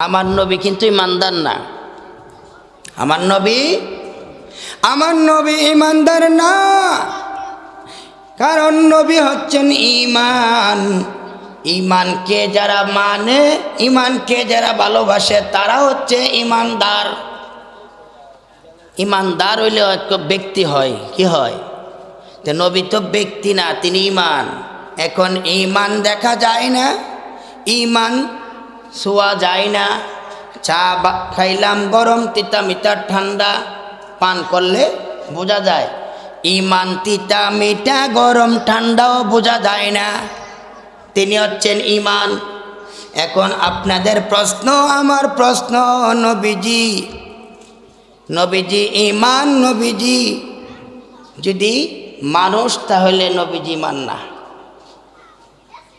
আমার নবী কিন্তু ইমানদার না। আমার নবী আমার নবী ইমানদার না। কারণ নবী হচ্ছেন ইমান। ইমানকে যারা মানে ইমানকে যারা ভালোবাসে তারা হচ্ছে ইমানদার। ইমানদার হইলে এক ব্যক্তি হয় কি হয়? তো নবী তো ব্যক্তি না তিনি ইমান। এখন ইমান দেখা যায় না। ইমান ছোঁয়া যায় না। চা খাইলাম গরম তিতা মিঠা ঠান্ডা পান করলে বোঝা যায়, ইমান তিতা মিঠা গরম ঠান্ডাও বোঝা যায় না। তিনি হচ্ছেন ইমান। এখন আপনাদের প্রশ্ন, আমার প্রশ্ন, নবীজি। নবীজি ইমান, নবীজি। যদি মানুষ, তাহলে নবীজি মান না।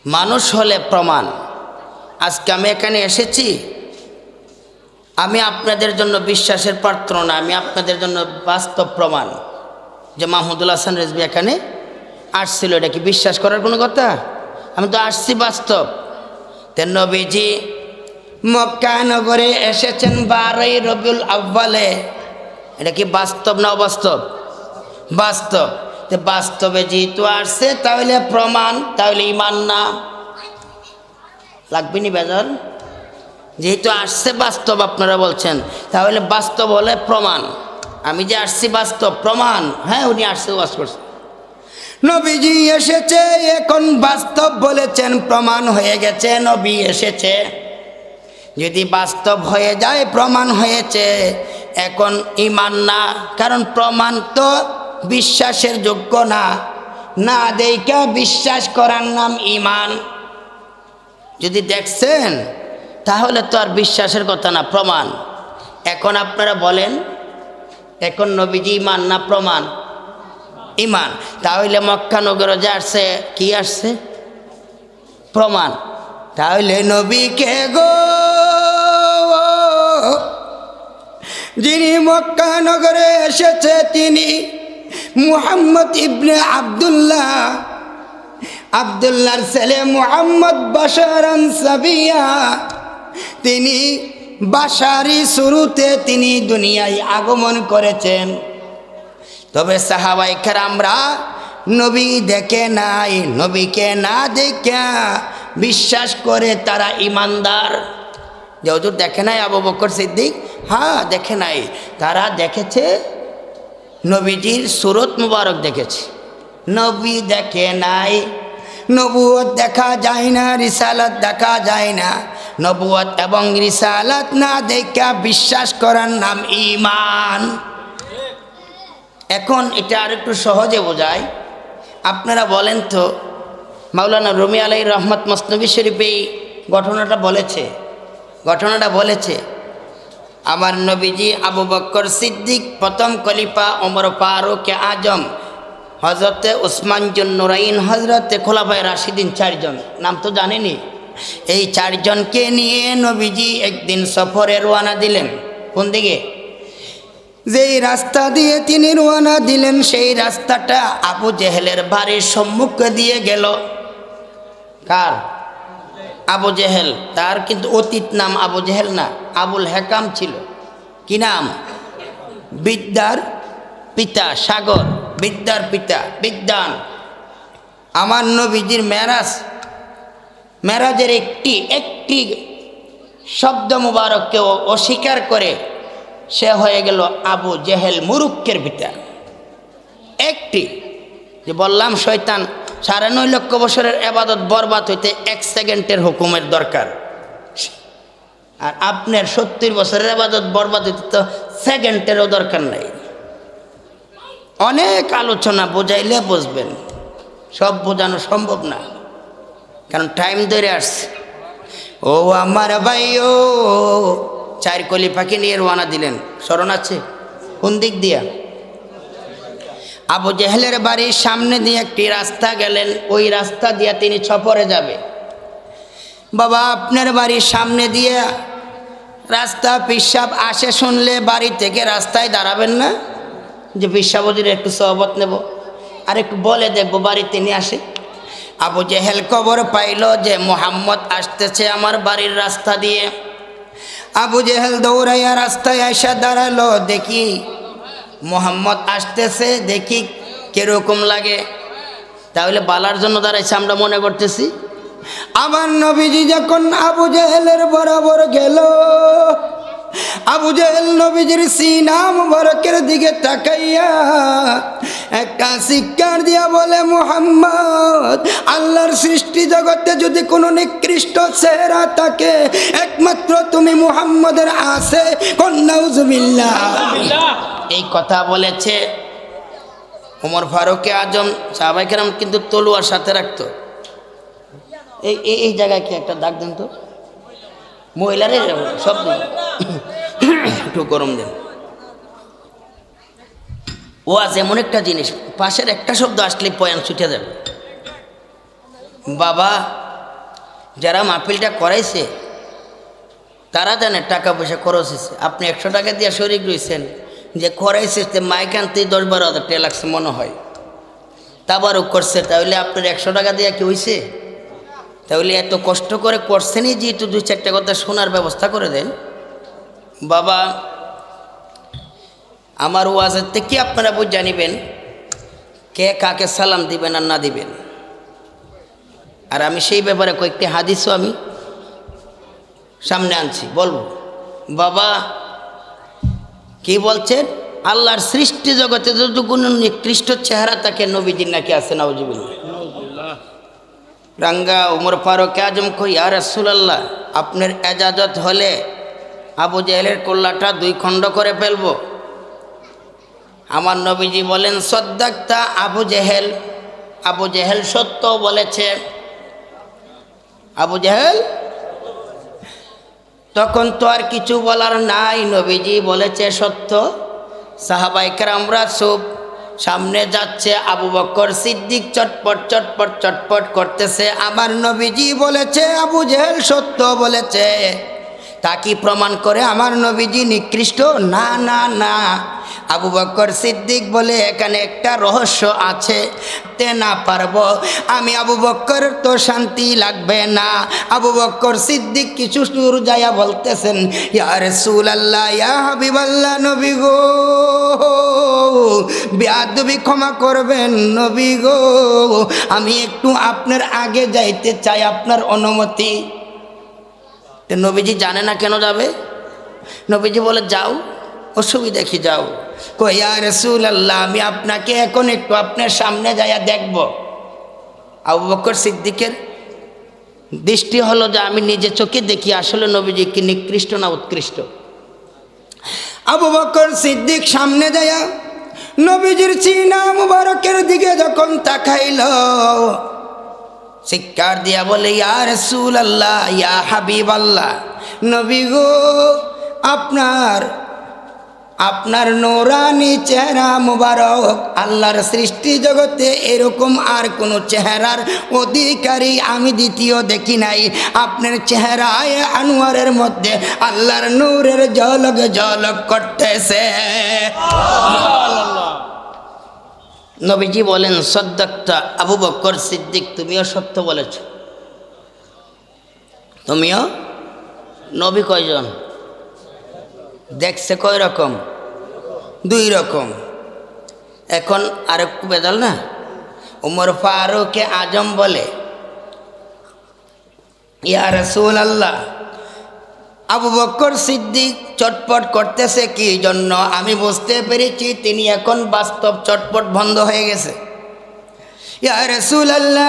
মানুষ হলে প্রমাণ। আজকে আমি এখানে এসেছি। আমি আপনাদের জন্য বিশ্বাসের পাত্র না, আমি আপনাদের জন্য বাস্তব প্রমাণ। যে মাহমুদুল হাসান রেজবি এখানে আসছিল, এটা কি বিশ্বাস করার কোনো কথা? আমি তো আসছি বাস্তব। তে নবীজি মক্কা নগরে এসেছেন বারোই রবিউল আব্বালে এটা কি বাস্তব না অবাস্তব? বাস্তব। তো বাস্তবে যেহেতু আসছে, তাহলে প্রমাণ, তাহলে ইমান না। লাগবে নি বেজার? যেহেতু আসছে বাস্তব, আপনারা বলছেন। তাহলে বাস্তব হলে প্রমাণ। আমি যে আসছি বাস্তব, প্রমাণ। হ্যাঁ উনি আসছে, ওয়াজ করছে। নবীজি এসেছে, এখন বাস্তব বলেছেন, প্রমাণ হয়ে গেছে, নবী এসেছে। যদি বাস্তব হয়ে যায়, প্রমাণ হয়েছে। এখন ইমান না, কারণ প্রমাণ তো বিশ্বাসের যোগ্য না। না দেখা বিশ্বাস করার নাম ইমান। যদি দেখছেন, তাহলে তো আর বিশ্বাসের কথা না, প্রমাণ। এখন আপনারা বলেন, এখন নবীজি ইমান না প্রমাণ? ইমান। তাহলে মক্কা নগর যে আসছে, কি আসছে? প্রমাণ। তাহলে নবীকে গো, যিনি মক্কা নগরে এসেছে, তিনি মুহাম্মদ ইবনে আব্দুল্লাহ আব্দুল্লাহর ছেলে মোহাম্মদ বাশারান সাবিয়া তিনি বাসারি শুরুতে তিনি দুনিয়ায় আগমন করেছেন। তবে সাহাবাই আমরা নবী দেখে নাই, নবীকে না দেখে বিশ্বাস করে তারা ইমানদার। যেহেতু দেখে নাই আবু বকর সিদ্দিক? হ্যাঁ দেখে নাই। তারা দেখেছে, নবীজির সুরত মুবারক দেখেছে। নবী দেখে নাই নবুয়ত দেখা যায় না, রিসালাত দেখা যায় না। নবুয়ত এবং রিসালাত না দেখা বিশ্বাস করার নাম ইমান এখন এটা আর একটু সহজে বোঝায়। আপনারা বলেন তো, মাওলানা রমি আলাই রহমত মসনবী শরীফ এই ঘটনাটা বলেছে? ঘটনাটা বলেছে, আমার নবীজি আবু বক্কর সিদ্দিক, প্রথম কলিফা ওমর ফারুক আজম হজরতে উসমান জন্নুরাইন হজরতে খোলাফায় রাশিদিন চারজন। নাম তো জানেনি? এই চারজনকে নিয়ে নবীজি একদিন সফরে রোয়ানা দিলেন। কোন দিকে? যেই রাস্তা দিয়ে তিনি রোয়ানা দিলেন, সেই রাস্তাটা আবু জেহেলের বাড়ির সম্মুখে দিয়ে গেল। কার? আবু জেহেল। তার কিন্তু অতীত নাম আবু জেহেল না, আবুল হেকাম ছিল। কি নাম? বিদ্যার পিতা সাগর। বিদ্যার পিতা, বিদ্যান। আমার নবীজির মেরাজ, মেরাজের একটি একটি শব্দ মুবারককে অস্বীকার করে সে হয়ে গেল আবু জেহেল মুরুক্কের পিতা। একটি, যে বললাম শয়তান, সাড়ে নয় লক্ষ বছরের এবাদত বরবাদ হইতে এক সেকেন্ডের হুকুমের দরকার। আর আপনার সত্তর বছরের এবাদত বরবাদ হইতে তো সেকেন্ডেরও দরকার নাই। অনেক আলোচনা বোঝাইলে বুঝবেন। সব বোঝানো সম্ভব না। কারণ টাইম ধরে আসছে। ও আমার ভাই ও চার কলি পাখি নিয়ে রওনা দিলেন। স্মরণ আছে? কোন দিক দিয়া? আবু জেহেলের বাড়ির সামনে দিয়ে একটি রাস্তা গেলেন। ওই রাস্তা দিয়ে তিনি ছপরে যাবে। বাবা, আপনার বাড়ির সামনে দিয়ে রাস্তা পিসাব আসে শুনলে বাড়ি থেকে রাস্তায় দাঁড়াবেন না? যে পিসাবদির একটু সহবত নেব, আর একটু বলে দেখব বাড়িতে নিয়ে আসে। আবু জেহেল খবর পাইল যে মোহাম্মদ আসতেছে আমার বাড়ির রাস্তা দিয়ে। আবু জেহেল দৌড়াইয়া রাস্তায় এসে দাঁড়াল, দেখি মোহাম্মদ আসতেছে, দেখি কীরকম লাগে। তাহলে বালার জন্য দাঁড়াইছে, আমরা মনে করতেছি, আমার নবীজি যখন আবু জেহেলের বরাবর গেল আবু জেহেল নবীজির সিনাম বরকের দিকে তাকাইয়া একটা শিক্ষার দিয়া বলে, মুহাম্মদ, আল্লাহর সৃষ্টি জগতে যদি কোনো নিকৃষ্ট চেহারা থাকে, একমাত্র তুমি মুহাম্মদের আছে। কন্যাউজবিল্লা এই কথা বলেছে ওমর ফারুকে আজম সাহবাইকেরাম কিন্তু তলুয়ার সাথে রাখতো। এই এই জায়গায় কি একটা দাগ দেন তো? মহিলারে সব একটু গরম দেন। ও আজ এমন একটা জিনিস, পাশের একটা শব্দ আসলে পয়ান ছুটে যাবে। বাবা, যারা মাহফিলটা করাইছে, তারা জানে টাকা পয়সা খরচ হয়েছে। আপনি একশো টাকা দিয়ে শরিক রয়েছেন, যে করাইছে তে মাইক আনতেই দশ বারো হাজার টাকা লাগছে মনে হয়। তাবারও করছে, তাহলে আপনার একশো টাকা দিয়ে কি হয়েছে তাহলে এত কষ্ট করে করছেনই যেহেতু দুই চারটা কথা শোনার ব্যবস্থা করে দেন। বাবা আমার ওয়াজের থেকে আপনারা বুঝ জানিবেন কে কাকে সালাম দিবেন আর না দিবেন। আর আমি সেই ব্যাপারে কয়েকটি হাদিসও আমি সামনে আনছি বলব। বাবা কি বলছেন? আল্লাহর সৃষ্টি জগতে কোনো নিকৃষ্ট চেহারা তাকে নবীজির নাকি আছে নাউজিবিল্লা রাঙ্গা উমর ফারুক আজম কই আর রাসূলুল্লাহ আপনার এজাজত হলে আবু জেহেলের কল্লাটা দুই খণ্ড করে ফেলব। আমার নবীজি বলেন, সদ্দাক্তা আবু জেহেল। আবু জেহেল সত্য বলেছে। আবু জেহেল? তখন তো আর কিছু বলার নাই, নবীজি বলেছে সত্য। সাহাবাইকার আমরা সব সামনে যাচ্ছে আবু বক্কর সিদ্দিক, চটপট চটপট চটপট করতেছে। আমার নবীজি বলেছে, আবু জেহেল সত্য বলেছে। তা কি প্রমাণ করে আমার নবীজি নিকৃষ্ট? না না না। আবু বক্কর সিদ্দিক বলে, এখানে একটা রহস্য আছে। তে না পারব। আমি আবু বক্কর তো শান্তি লাগবে না। আবু বক্কর সিদ্দিক কিছু সুর যাইয়া বলতেছেন, ইয়া রসুল আল্লাহ ইয়া হাবিব আল্লাহ নবী গো। বেয়াদবি ক্ষমা করবেন, নবী গো। আমি একটু আপনার আগে যাইতে চাই, আপনার অনুমতি। তো নবীজি জানে না কেন যাবে? নবীজি বলে, যাও, অসুবিধা কি যাও? কইয়া রসুল আল্লাহ আমি আপনাকে এখন একটু আপনার সামনে যাইয়া দেখব। আবু বকর সিদ্দিকের দৃষ্টি হলো যে, আমি নিজে চোখে দেখি, আসলে নবীজি কি নিকৃষ্ট না উৎকৃষ্ট? আবু বকর সিদ্দিক সামনে যাইয়া নবীজির চিনা মুবারকের দিকে যখন তাকাইল শিক্ষার দিয়া বলে, ইয়া রসুল আল্লাহ ইয়া হাবিব আল্লাহ নবী গো, আপনার আপনার নোরানি চেহারা মুবারক, আল্লাহর সৃষ্টি জগতে এরকম আর কোনো চেহারার অধিকারী আমি দ্বিতীয় দেখি নাই। আপনার চেহারায় আনোয়ারের মধ্যে আল্লাহর নূরের জলক জলক করতেছে। নবীজি বলেন, সদ্দাক্তা আবু বক্কর সিদ্দিক, তুমিও সত্য বলেছ। তুমিও? নবী কয়জন? দেখছে কয় রকম? দুই রকম। এখন আরেকটু বেদাল না? উমর ফারুকে আজম বলে, ইয়া রসুল আল্লাহ আবু বক্কর সিদ্দিক চটপট করতেছে কি জন্য? আমি বুঝতে পেরেছি তিনি এখন বাস্তব চটপট বন্ধ হয়ে গেছে। আল্লাহ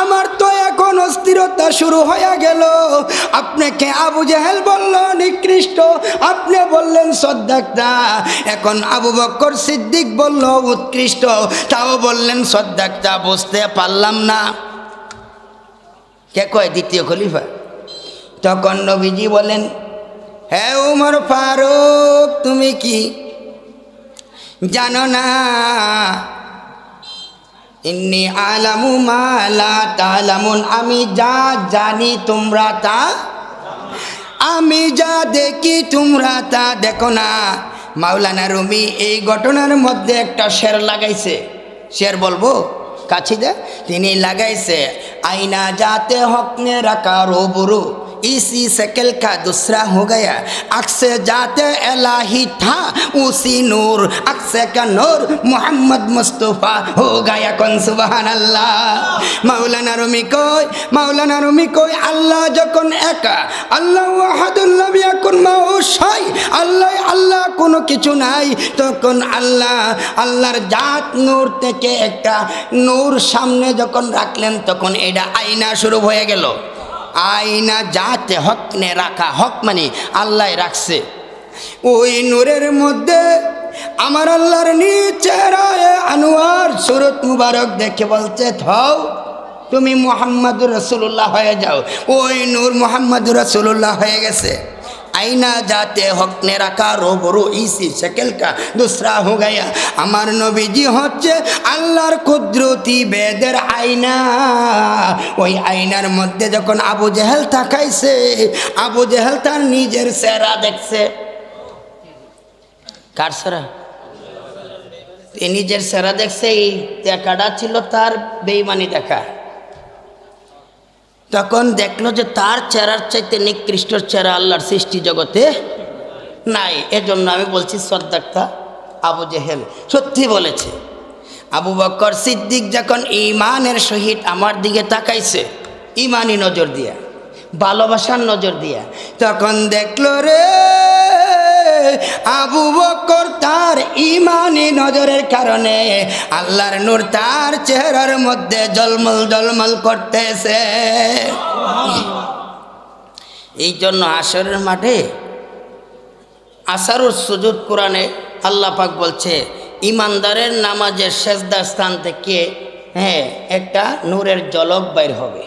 আমার তো এখন অস্থিরতা শুরু হয়ে গেল। আপনাকে আবু জাহেল বলল, নিকৃষ্ট। আপনি বললেন, সদ্দাক্তা। এখন আবু বক্কর সিদ্দিক বলল, উৎকৃষ্ট। তাও বললেন, সদ্দাক্তা, বুঝতে পারলাম না। কে কয় দ্বিতীয় খলিফা? তখন নবীজি বলেন হ্যাঁ উমর ফারুক, তুমি কি জানো না? ইন্নি আলামু মালা তালামুন, আমি যা জানি তোমরা তা, আমি যা দেখি তোমরা তা দেখো না। মাওলানা রুমি এই ঘটনার মধ্যে একটা শের লাগাইছে। শের বলব কাছি দে তিনি লাগাইছে, আইনা যাতে হকনে রাখা রোবরু इसी शक्ल का दूसरा हो गया अक्से जाते इलाही था उसी नूर अक्से का नूर मोहम्मद मुस्तफ़ा हो गया कौन सुबहान अल्लाह মাওলানা রুমি কই মাওলানা রুমি কই আল্লাহ যখন একা আল্লাহ ওয়াহাদুল্লাহ বিয়াকুন মাউসাই আল্লাহ আল্লাহ কোনো কিছু নাই তখন আল্লাহ আল্লাহর জাত নূর থেকে একটা নূর সামনে যখন রাখলেন তখন এটা আয়না শুরু হয়ে গেল আয়না যাতে হক নে রাখা হক মানে আল্লাহ রাখছে। ওই নূরের মধ্যে আমার আল্লাহর নিচে আনোয়ার সুরত মুবারক দেখে বলছে থাও তুমি মোহাম্মদুর রসুল্লাহ হয়ে যাও। ওই নূর মোহাম্মদুর রসুল্লাহ হয়ে গেছে। আইনা যাতে হক নে রাখা, রোবরো ইসি কা, দুসরা হো গয়া। আমার নবীজি হচ্ছে আল্লাহর কুদরতি বেদের আয়না ওই আয়নার মধ্যে যখন আবু জেহেল তাকাইছে, আবু জেহেল তার নিজের চেহারা দেখছে। কার সেরা নিজের সেরা দেখছে, এই দেখাটা ছিল তার বেইমানি দেখা। তখন দেখল যে তার চেহারার চাইতে নিকৃষ্ট চেহারা আল্লাহর সৃষ্টি জগতে নাই। এজন্য আমি বলছি সদ্দাক্তা আবু জেহেল সত্যি বলেছে। আবু বক্কর সিদ্দিক যখন ইমানের সহিত আমার দিকে তাকাইছে ইমানই নজর দিয়া, ভালোবাসার নজর দিয়া, তখন দেখল রে, আবু বকর ইমানি নজরের কারণে আল্লাহর নূর তার চেহারার মধ্যে জলমল জলমল করতেছে। এই জন্য আসরের মাঠে আসারুর সুজুদ কোরআনে আল্লাহ পাক বলছে, ইমানদারের নামাজের শেষদার স্থান থেকে হ্যাঁ একটা নূরের জলক বাইর হবে।